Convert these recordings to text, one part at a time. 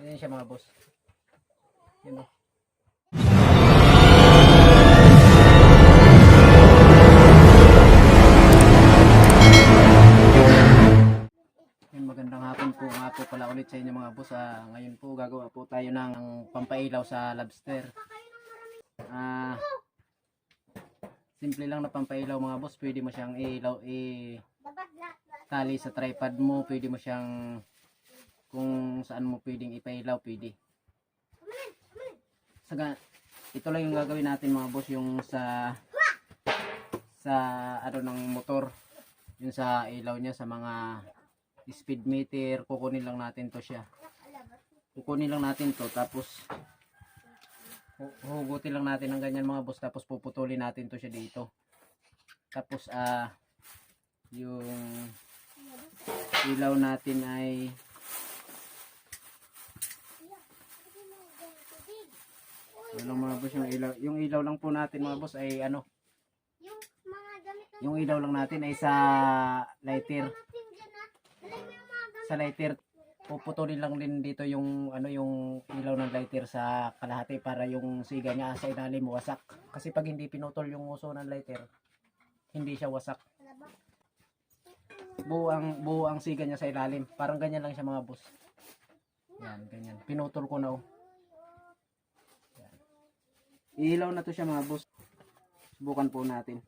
Yan siya mga boss. Yan o. Yan, magandang hapon po nga po pala ulit sa inyo mga boss. Ah, ngayon po gagawa po tayo ng pampailaw sa lobster. Ah, simple lang na pampailaw mga boss. Pwede mo siyang ilaw, i tali sa tripod mo. Pwede mo siyang kung saan mo pwedeng ipailaw, pwede. Saga, ito lang yung gagawin natin mga boss, yung sa sa ano ng motor, yung sa ilaw niya sa mga speed meter, kukunin lang natin to siya. Kukunin lang natin to tapos hu- huhugutin lang natin ng ganyan mga boss tapos puputulin natin to siya dito. Tapos ah yung ilaw natin ay ano mga boss yung ilaw yung ilaw lang po natin mga boss ay ano Yung mga gamit na yung ilaw lang natin ay sa lighter natin dyan. Dali mo yung mga gamit. sa lighter puputulin lang din dito yung ano yung ilaw ng lighter sa kalahati para yung siga niya sa ilalim wasak kasi pag hindi pinutol yung uso ng lighter hindi siya wasak Ano ba? buo ang buo ang siga niya sa ilalim parang ganyan lang siya mga boss yan ganyan pinutol ko na oh. Ilaw na to siya mga boss subukan po natin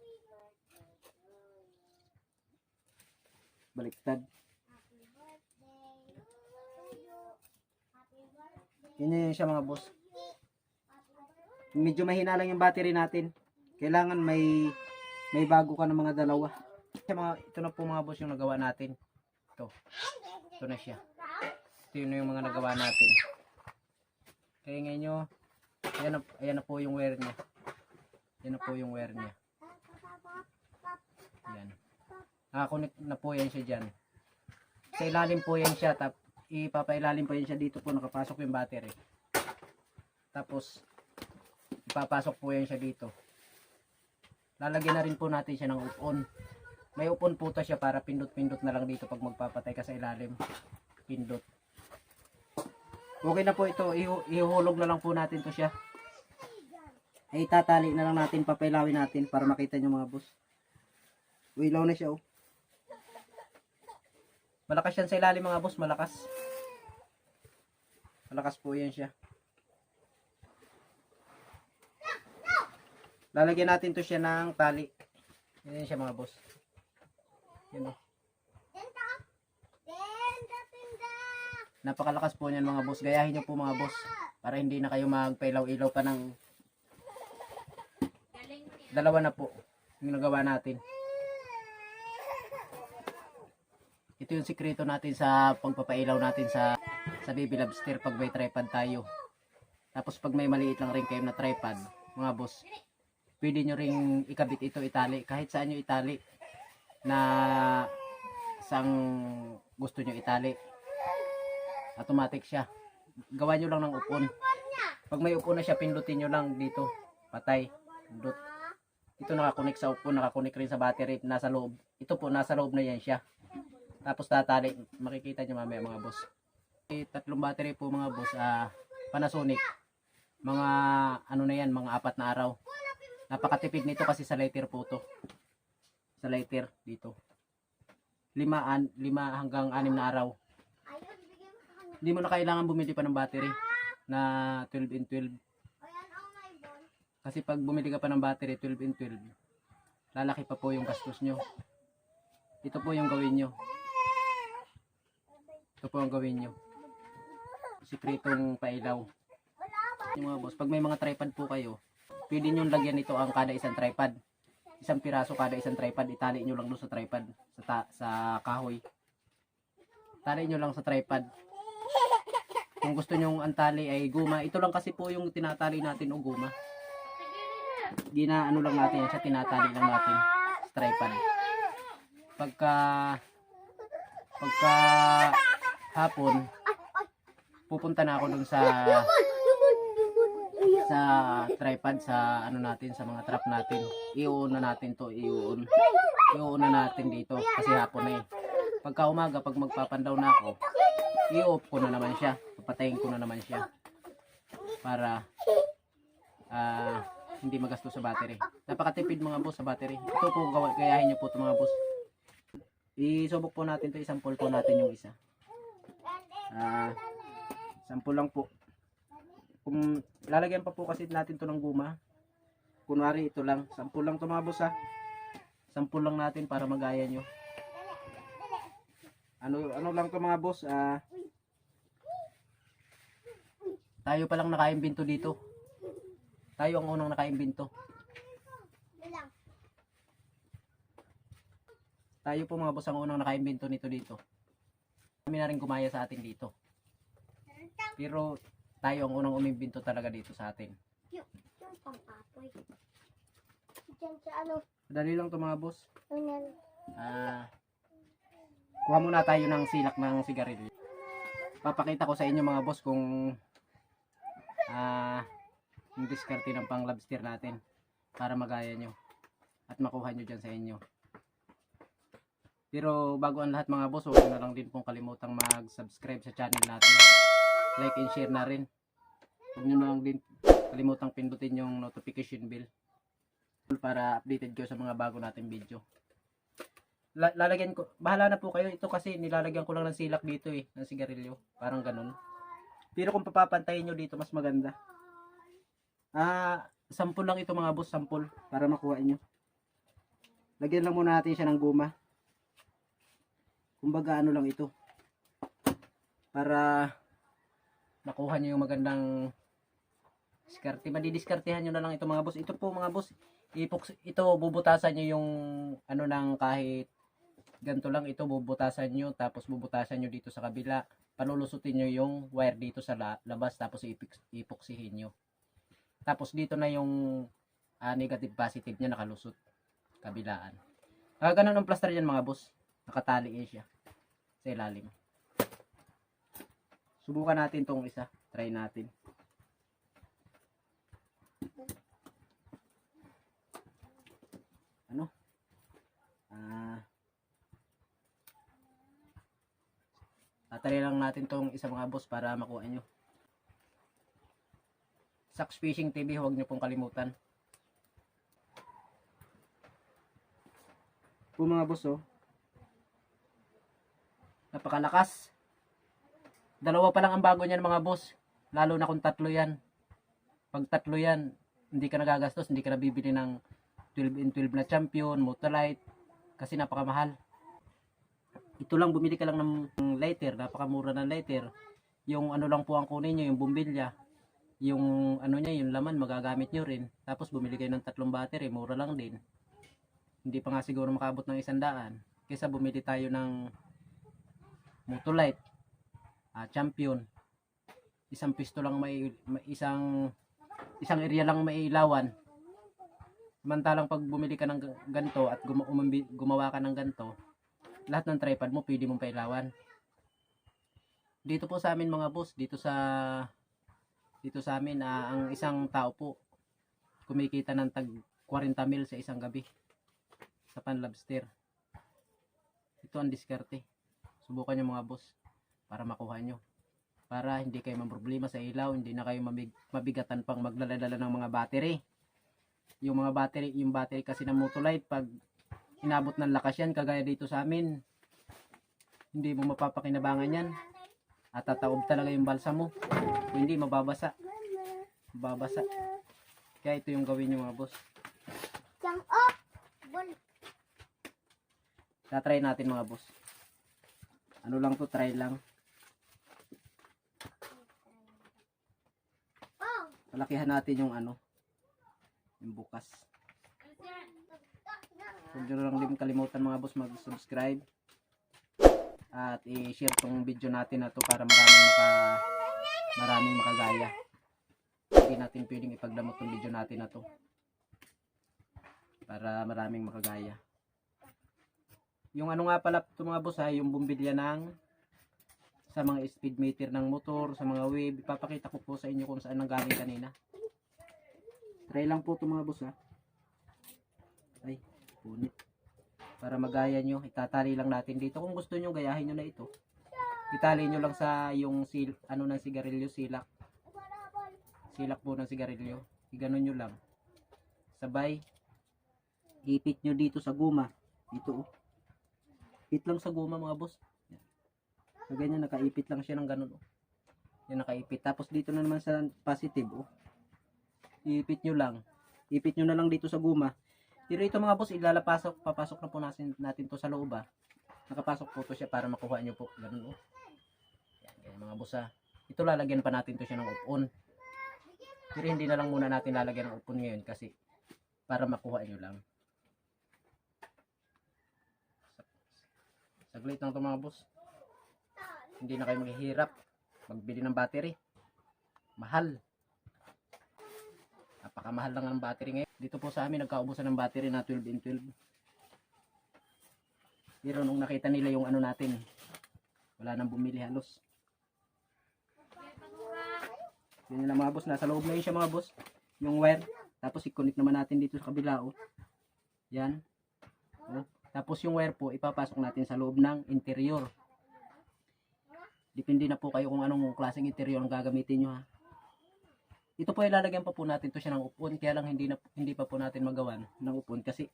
baliktad. Yun yun siya mga boss. Medyo mahina lang yung battery natin. Kailangan may may bago ka ng mga dalawa. Siya mga, ito na po mga boss yung nagawa natin. Ito. Ito na siya. Ito yun yung mga nagawa natin. Kaya ngayon nyo, ayan na, ayan na po yung wire niya. Ayan na po yung wire niya. Ayan. Nakakonect na po yan siya dyan. Sa ilalim po yan siya. Tap, ipapailalim po yan siya dito po nakapasok yung battery. Tapos, ipapasok po yan siya dito. Lalagyan na rin po natin siya ng up-on. May up-on po to siya para pindot-pindot na lang dito pag magpapatay ka sa ilalim. Pindot. Okay na po ito. Ihu- na lang po natin to siya. Ay tatali na lang natin, papailawin natin para makita nyo mga boss. Uy, ilaw na siya oh. Malakas yan sa ilalim mga boss, malakas. Malakas po yan siya. Lalagyan natin to siya ng tali. Yan siya mga boss. Yan o. Napakalakas po niyan mga boss. Gayahin nyo po mga boss. Para hindi na kayo magpailaw-ilaw pa ng dalawa na po yung nagawa natin. Ito yung sikreto natin sa pagpapailaw natin sa sa baby lobster pag may tripod tayo. Tapos pag may maliit lang rin kayo na tripod, mga boss, pwede nyo ring ikabit ito itali. Kahit saan nyo itali na sang gusto nyo itali. Automatic siya. Gawa nyo lang ng upon. Pag may upon na siya, pindutin nyo lang dito. Patay. Pindot. Ito nakakunik sa upon, nakakunik rin sa battery nasa loob. Ito po, nasa loob na yan siya. Tapos tatali, makikita nyo mamaya mga boss. Eh, tatlong battery po mga boss, ah, Panasonic. Mga ano na yan, mga apat na araw. Napakatipid nito kasi sa lighter po to. Sa lighter dito. Lima, an, lima hanggang anim na araw. Ayun, bigyan mo sa kanya. Hindi mo na kailangan bumili pa ng battery na 12 in 12. Ayan, oh my ball. Kasi pag bumili ka pa ng battery 12 in 12, lalaki pa po yung gastos nyo. Ito po yung gawin nyo. Ito po ang gawin nyo. Sikretong pailaw. Yung mga boss, pag may mga tripod po kayo, pwede nyo lagyan ito ang kada isang tripod. Isang piraso kada isang tripod, itali nyo lang doon sa tripod, sa, ta- sa kahoy. Tali nyo lang sa tripod. Kung gusto nyo ang tali ay guma, ito lang kasi po yung tinatali natin o guma. Gina ano lang natin yan siya, tinatali lang natin. Sa tripod. Pagka pagka hapon, pupunta na ako dun sa sa tripod sa ano natin sa mga trap natin. Iuuna natin to iuun. Iuuna natin dito kasi hapon na eh. Pagka umaga pag magpapandaw na ako i-off ko na naman siya papatayin ko na naman siya para ah, hindi magastos sa battery. Napakatipid mga boss sa battery. Ito po gayahin niyo po ito mga boss. Isubok po natin to, isampol po natin yung isa. Ah, sample lang po. Kung lalagyan pa po kasi natin to ng guma. Kunwari ito lang, sample lang to mga boss ha. Sample lang natin para magaya nyo. Ano ano lang to mga boss, ah tayo pa lang nakaimbento dito. Tayo ang unang nakaimbento. Tayo po mga boss ang unang nakaimbento nito dito. Kami na rin gumaya sa atin dito. Pero tayo ang unang umimbento talaga dito sa atin. Ano. Dali lang to mga boss. Yan. Ah, kuha muna tayo ng silak ng sigarilyo. Papakita ko sa inyo mga boss kung ah yung diskarte ng pang lobster natin para magaya nyo at makuha nyo dyan sa inyo. Pero bago ang lahat mga boss, huwag na lang din pong kalimutang mag-subscribe sa channel natin. Like and share na rin. Huwag nyo na lang din kalimutang pindutin yung notification bell para updated kayo sa mga bago nating video lalagyan ko, bahala na po kayo. Ito kasi nilalagyan ko lang ng silak dito eh, ng sigarilyo. Parang ganun. Pero kung papapantayin nyo dito, mas maganda. Ah, sampul lang ito mga boss, sampul. Para makuha nyo. Lagyan lang muna natin siya ng guma. Kumbaga ano lang ito. Para makuha nyo yung magandang diskarte. Madidiskartehan nyo na lang ito mga boss. Ito po mga boss, ipoks, ito bubutasan nyo yung ano ng kahit ganito lang ito bubutasan nyo tapos bubutasan nyo dito sa kabila. Palulusutin nyo yung wire dito sa la- labas tapos ipoksihin nyo. Tapos dito na yung ah, negative positive nya nakalusot. Kabilaan. Ah, ganun ang plaster yan mga boss. Nakatali yan siya sa ilalim. Subukan natin tong isa. Try natin. Ano? Ah Tatali lang natin tong isa mga boss para makuha nyo. Sax Fishing TV, huwag nyo pong kalimutan. Po mga boss oh. Napakalakas. Dalawa pa lang ang bago niyan mga boss. Lalo na kung tatlo yan. Pag tatlo yan, hindi ka nagagastos, hindi ka nabibili ng 12 in 12 na champion, Motolite, kasi napakamahal ito lang bumili ka lang ng lighter, napakamura ng lighter. Yung ano lang po ang kunin nyo, yung bumbilya. Yung ano niya, yung laman magagamit nyo rin. Tapos bumili kayo ng tatlong battery, mura lang din. Hindi pa nga siguro makabot ng isang daan. Kaysa bumili tayo ng Motolite, ah, Champion. Isang pisto lang may, may isang isang area lang may ilawan. Samantalang pag bumili ka ng ga- ganito at gumawa ka ng ganito, lahat ng tripod mo pwede mong pailawan. Dito po sa amin mga boss, dito sa dito sa amin ah, ang isang tao po kumikita ng tag 40 mil sa isang gabi sa panlobster. Ito ang diskarte. Subukan nyo mga boss para makuha nyo. Para hindi kayo problema sa ilaw, hindi na kayo mamig, mabigatan pang magdala-dala ng mga battery. Yung mga battery, yung battery kasi ng Motolite pag inabot ng lakas yan kagaya dito sa amin. Hindi mo mapapakinabangan yan. At tataob talaga yung balsa mo. Kung hindi mababasa. Mababasa. Kaya ito yung gawin nyo mga boss. Tatry natin mga boss. Ano lang to try lang. Oh. palakihan natin yung ano yung bukas huwag nyo lang din kalimutan mga boss mag subscribe at i-share tong video natin na to para maraming maka maraming makagaya. Hindi natin pwedeng ipagdamot tong video natin na to. Para maraming makagaya. Yung ano nga pala ito mga boss ha yung bumbilya ng sa mga speed meter ng motor sa mga wave. Ipapakita ko po sa inyo kung saan nanggaling kanina. Try lang po ito mga boss ha ay punit para magaya nyo itatali lang natin dito kung gusto nyo gayahin nyo na ito Itali nyo lang sa yung sil, ano ng sigarilyo, silak. Silak po ng sigarilyo. Iganon nyo lang. Sabay. Ipit nyo dito sa guma. Dito oh. Ipit lang sa guma mga boss. So, ganyan, nakaipit lang siya ng ganun oh. Yan, nakaipit. Tapos dito na naman sa positive oh. Ipit nyo lang. Ipit nyo na lang dito sa guma. Pero ito mga boss, ilalapasok, papasok na po natin, natin to sa loob ah. Nakapasok po to siya para makuha nyo po. Ganun oh. Yan, mga boss ah. Ito lalagyan pa natin to siya ng upon. Pero hindi na lang muna natin lalagyan ng upon ngayon kasi para makuha nyo lang. Saglit lang to mga boss. Hindi na kayo maghihirap. Magbili ng battery. Mahal. Napakamahal lang ang battery ngayon. Dito po sa amin nagkaubusan ng battery na 12 in 12. Pero nung nakita nila yung ano natin, wala nang bumili halos. Yun lang mga boss, nasa loob na yun siya mga boss. Yung wire. Tapos i-connect naman natin dito sa kabila oh. Yan. Oh. Tapos yung wire po, ipapasok natin sa loob ng interior. Depende na po kayo kung anong klaseng interior ang gagamitin nyo ha. Ito po ilalagyan pa po natin to siya ng upon, kaya lang hindi, na, hindi pa po natin magawan ng upon kasi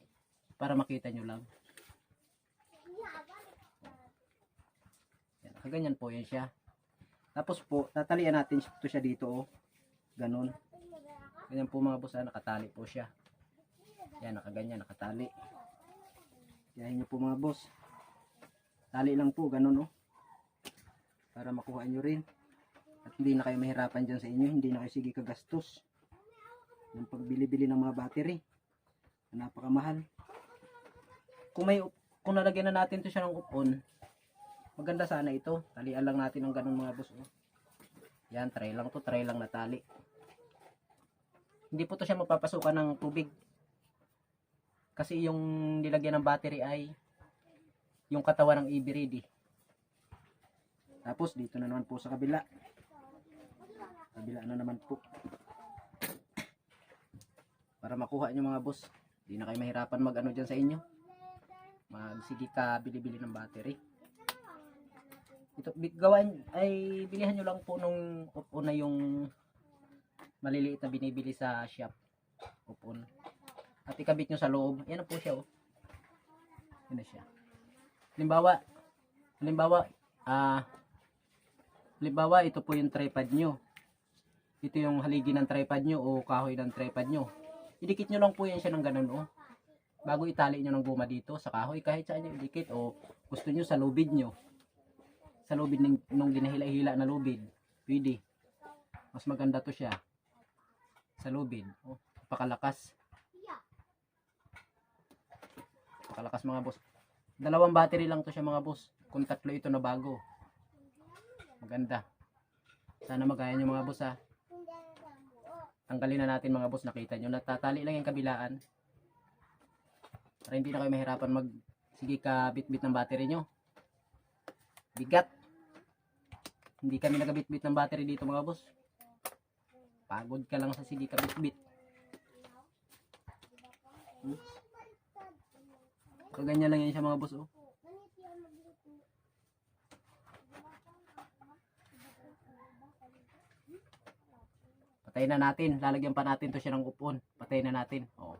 para makita nyo lang. Yan, kaganyan po yan siya. Tapos po, tatalian natin to siya dito oh. Ganon. Ganyan po mga boss, ah, nakatali po siya. Yan, nakaganyan, nakatali. Yan nyo po mga boss. Tali lang po, ganon oh. Para makuha nyo rin. At hindi na kayo mahirapan dyan sa inyo. Hindi na kayo sige kagastos. Yung pagbili-bili ng mga battery. Na napakamahal. Kung may kung nalagyan na natin to siya ng upon, maganda sana ito. Talian lang natin ng ganun mga boss. Oh. Yan, try lang to. Try lang na tali. Hindi po to siya mapapasukan ng tubig. Kasi yung nilagyan ng battery ay yung katawan ng EV ready. Tapos dito na naman po sa kabila. Kabila na naman po. Para makuha nyo mga boss. Hindi na kayo mahirapan mag ano dyan sa inyo. Magsige ka bili-bili ng battery. Ito, gawan, ay bilihan nyo lang po nung upon na yung maliliit na binibili sa shop. Upon. At ikabit nyo sa loob. Yan po siya oh. Yan na siya. Halimbawa, halimbawa, ah, halimbawa, ito po yung tripod nyo. Ito yung haligi ng tripod nyo o kahoy ng tripod nyo. Idikit nyo lang po yan siya ng ganun, oh. Bago itali nyo ng guma dito sa kahoy, kahit saan nyo idikit, o gusto nyo sa lubid nyo. Sa lubid ng, nung ginahila-hila na lubid. Pwede. Mas maganda to siya. Sa lubid. Oh, pakalakas. Pakalakas mga boss. Dalawang battery lang to siya mga boss. Kung tatlo ito na bago. Maganda. Sana magaya nyo mga boss ha. Tanggalin na natin mga boss. Nakita nyo. Natatali lang yung kabilaan. Para hindi na kayo mahirapan mag sige ka bit-bit ng battery nyo. Bigat. Hindi kami nagabit-bit ng battery dito mga boss. Pagod ka lang sa sige ka bit-bit. Hmm? Kaganyan lang yan siya mga boss oh. Patayin na natin. Lalagyan pa natin to siya ng upon. Patayin na natin. Oo.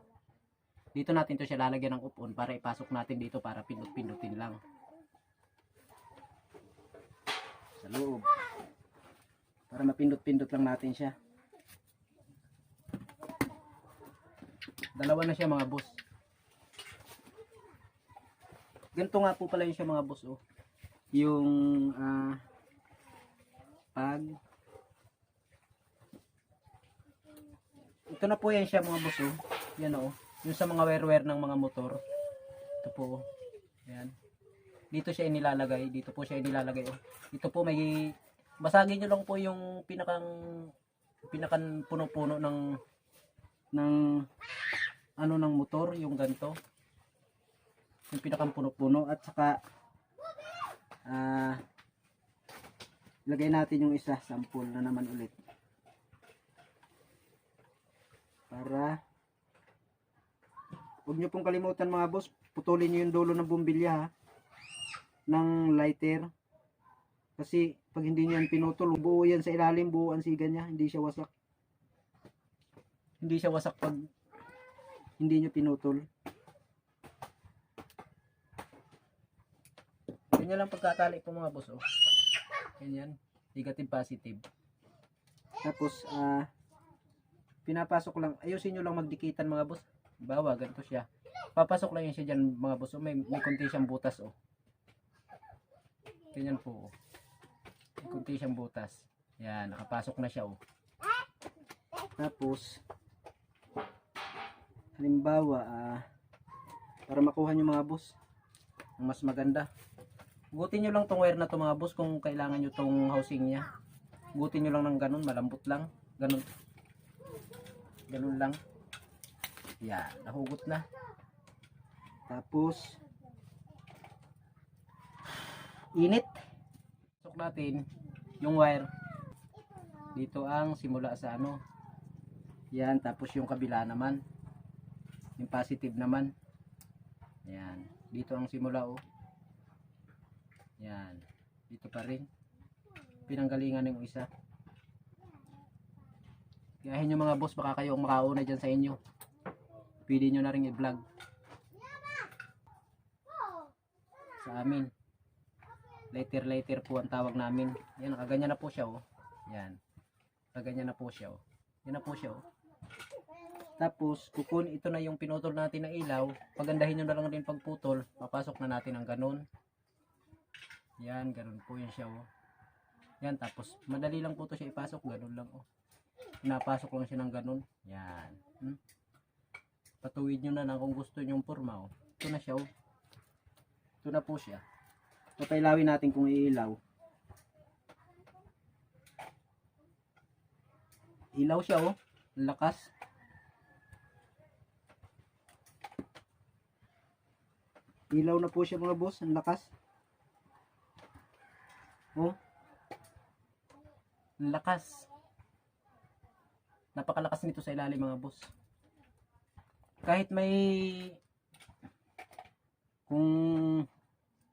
Dito natin to siya lalagyan ng upon para ipasok natin dito para pindot-pindutin lang. Sa loob. Para mapindot-pindot lang natin siya. Dalawa na siya mga boss. Ganito nga po pala yun siya mga boss oh. Yung ah pag Ito na po yan siya mga boss oh. Yan oh. Yung sa mga wear-wear ng mga motor. Ito po oh. Yan. Dito siya inilalagay. Dito po siya inilalagay oh. Ito po may basagin nyo lang po yung pinakang pinakan puno-puno ng ng ano ng motor, yung ganto. Yung pinakang puno-puno at saka ah ilagay natin yung isa sample na naman ulit. Para huwag nyo pong kalimutan mga boss putulin nyo yung dulo ng bumbilya ha ng lighter Kasi pag hindi niyan pinutol, buo yan sa ilalim, buo ang siga niya, hindi siya wasak. Hindi siya wasak pag hindi niyo pinutol. Ganyan lang pagkatali po mga boss, oh. Ganyan. Negative, positive. Tapos, ah, pinapasok lang, ayusin nyo lang magdikitan mga boss. Bawa, ganito siya. Papasok lang yun siya dyan mga boss. Oh, may, may kunti siyang butas, oh. Ganyan po, oh. May kunti siyang butas. Yan, nakapasok na siya, oh. Tapos, halimbawa, ah, para makuha nyo mga boss, Ang mas maganda. Gutin nyo lang tong wire na to mga boss kung kailangan nyo tong housing niya. Gutin nyo lang ng ganun, malambot lang. Ganun. Ganun lang. Yan, nahugot na. tapos, Init. Pasok natin yung wire. Dito ang simula sa ano. Yan, tapos yung kabila naman. Yung positive naman. Yan. Dito ang simula oh. Yan. Dito pa rin. Pinanggalingan ng isa. Gayahin nyo mga boss, baka kayo ang makauna dyan sa inyo. Pwede nyo na rin i-vlog. Sa amin. Later later po ang tawag namin. Yan, nakaganyan na po siya oh. Yan. Nakaganyan na po siya oh. Yan na po siya oh. Tapos, kukun, ito na yung pinutol natin na ilaw. Pagandahin nyo na lang din pagputol. Papasok na natin ang ganun. Yan, ganun po yun siya oh. Yan, tapos, madali lang po to siya ipasok. Ganun lang oh. Pinapasok lang siya ng ganun. Yan. Hmm? Patuwid nyo na lang kung gusto nyo yung forma oh. Ito na siya oh. Ito na po siya. papailawin natin kung iilaw. Ilaw siya oh. Lakas. Ilaw na po siya mga boss, ang lakas. Oh. Ang lakas. Napakalakas nito sa ilalim mga boss. Kahit may kung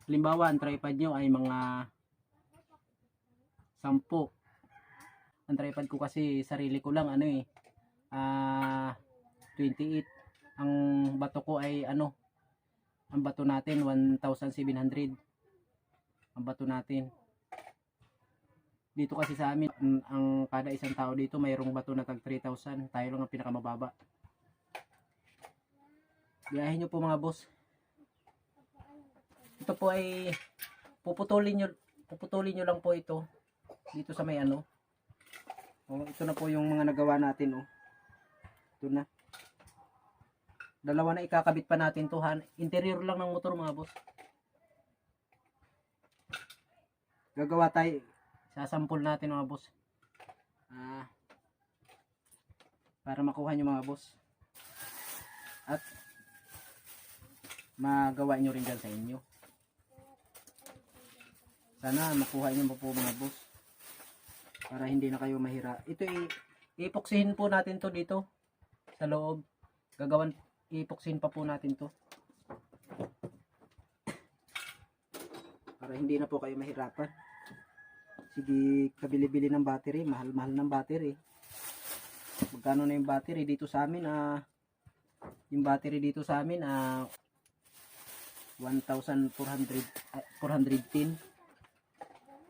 halimbawa ang tripod nyo ay mga sampu. Ang tripod ko kasi sarili ko lang ano eh ah 28. Ang bato ko ay ano ang bato natin 1,700 ang bato natin dito kasi sa amin ang kada isang tao dito mayroong bato na tag 3,000 tayo lang ang pinakamababa biyahin nyo po mga boss ito po ay puputulin nyo puputulin nyo lang po ito dito sa may ano Oh, ito na po yung mga nagawa natin oh. Ito na. dalawa na ikakabit pa natin to interior lang ng motor mga boss Gagawa tayo. Sasampol natin mga boss. Ah para makuha nyo mga boss. At magawa nyo rin dyan sa inyo. Sana makuha nyo po mga boss. Para hindi na kayo mahira. Ito ipoksihin po natin to dito. Sa loob. Gagawan ipoksihin pa po natin to. Para hindi na po kayo mahirapan. Sige, kabili-bili ng battery, mahal-mahal ng battery. Magkano na yung battery dito sa amin? Ah, yung battery dito sa amin ah 1,400 ah, 410.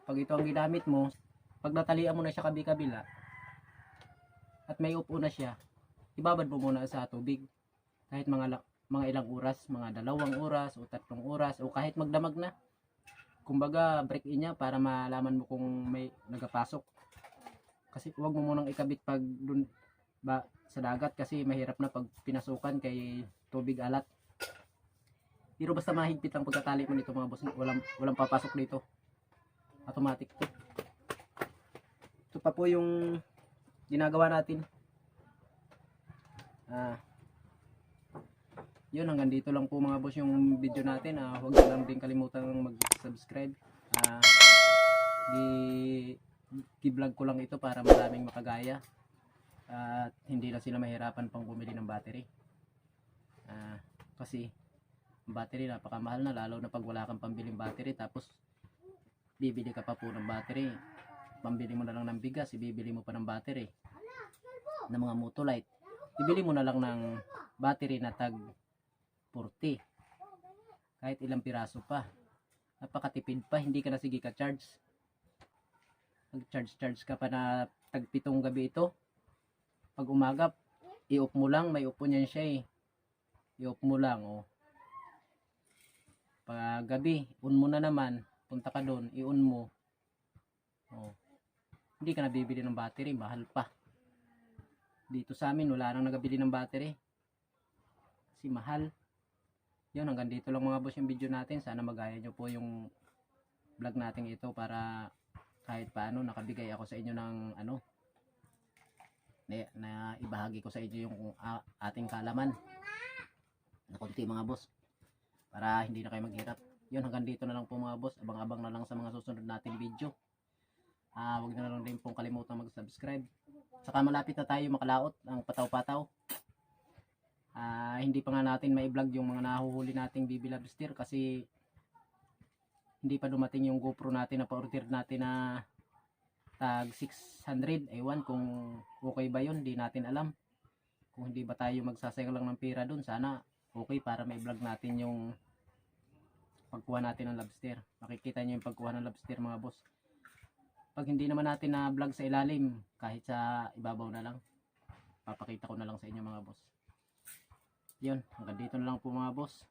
pag ito ang ginamit mo, pag natalian mo na siya kabi-kabila, at may upo na siya, ibabad mo muna sa tubig. Kahit mga, mga ilang oras, mga dalawang oras o tatlong oras, o kahit magdamag na. Kumbaga, break in niya para malaman mo kung may nagapasok. Kasi huwag mo munang ikabit pag dun ba, sa dagat kasi mahirap na pag pinasukan kay tubig alat. Pero basta mahigpit lang pagkatali mo nito mga boss, walang, walang papasok dito automatic to. Ito pa po yung ginagawa natin. Ah. Yun, hanggang dito lang po mga boss yung video natin. Ah, huwag niyo lang din kalimutan mag-subscribe. Ah, di i-vlog ko lang ito para maraming makagaya. At hindi na sila mahirapan pang bumili ng battery. Ah, kasi battery napakamahal na lalo na pag wala kang pambiling battery tapos bibili ka pa po ng battery. Pambili mo na lang ng bigas, ibibili mo pa ng battery. Ng mga motolite. Bibili mo na lang ng battery na tag 40. Kahit ilang piraso pa. Napakatipid pa, hindi ka na sige ka-charge. Mag-charge-charge ka pa na tag pitong gabi ito. Pag umaga, i-off mo lang, may upo niyan siya eh. I-off mo lang, oh. Pag gabi, on mo na naman, punta ka doon, i-on mo. Oh. Hindi ka nabibili ng battery, mahal pa. Dito sa amin, wala nang nagabili ng battery. Kasi mahal. Yun, hanggang dito lang mga boss yung video natin. Sana magaya nyo po yung vlog natin ito para kahit paano nakabigay ako sa inyo ng ano na, na ibahagi ko sa inyo yung ah, ating kalaman na konti mga boss. Para hindi na kayo maghirap. Yun hanggang dito na lang po mga boss. Abang-abang na lang sa mga susunod nating video. Ah wag na lang din pong kalimutan mag-subscribe. Saka malapit na tayo makalaot ang pataw-pataw hindi pa nga natin mai-vlog yung mga nahuhuli nating BB Lobster kasi hindi pa dumating yung GoPro natin na pa-order natin na tag 600 ewan kung okay ba yun di natin alam. Kung hindi ba tayo magsasayang lang ng pera dun sana okay para may vlog natin yung pagkuha natin ng lobster. Makikita nyo yung pagkuha ng lobster mga boss. Pag hindi naman natin na vlog sa ilalim kahit sa ibabaw na lang papakita ko na lang sa inyo mga boss yun hanggang dito na lang po mga boss